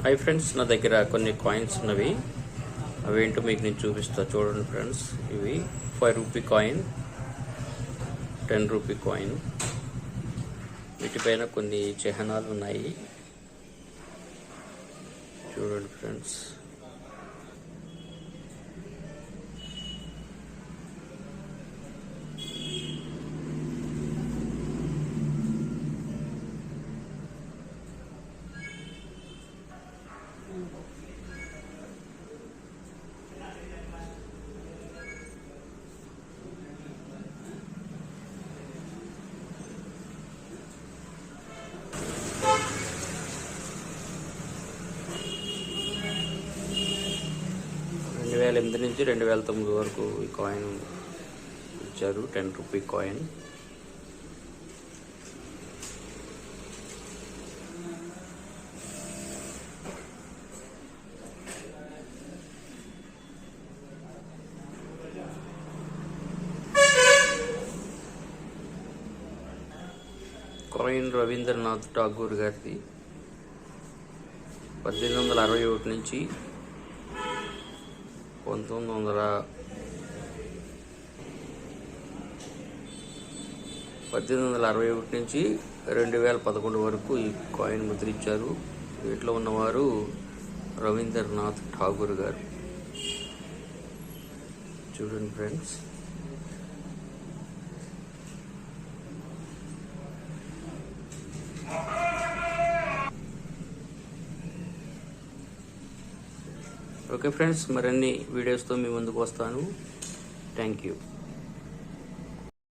Hi friends నా దగ్గర కొన్ని కాయిన్స్ ఉన్నవి. అవేంటో మీకు నేను చూపిస్తా. చూడండి ఫ్రెండ్స్ ఇవి five rupee coin ten rupee coin వీటిపైన కొన్ని చిహ్నాలు ఉన్నాయి. చూడండి ఫ్రెండ్స్ రెండు వేల ఎనిమిది నుంచి రెండు వేల తొమ్మిది వరకు ఈ కాయిన్ ఇచ్చారు. Ten rupee coin coin Rabindranath Tagore గారిది. పద్దెనిమిది వందల అరవై ఒకటి నుంచి పంతొమ్మిది వందల పద్దెనిమిది వందల అరవై ఒకటి నుంచి రెండు వేల పదకొండు వరకు ఈ కాయిన్ ముద్రించారు. వీటిలో ఉన్నవారు రవీంద్రనాథ్ ఠాగూర్ గారు. చూడండి ఫ్రెండ్స్. ఓకే ఫ్రెండ్స్ మరిన్ని వీడియోస్తో మీ ముందుకు వస్తాను. Thank you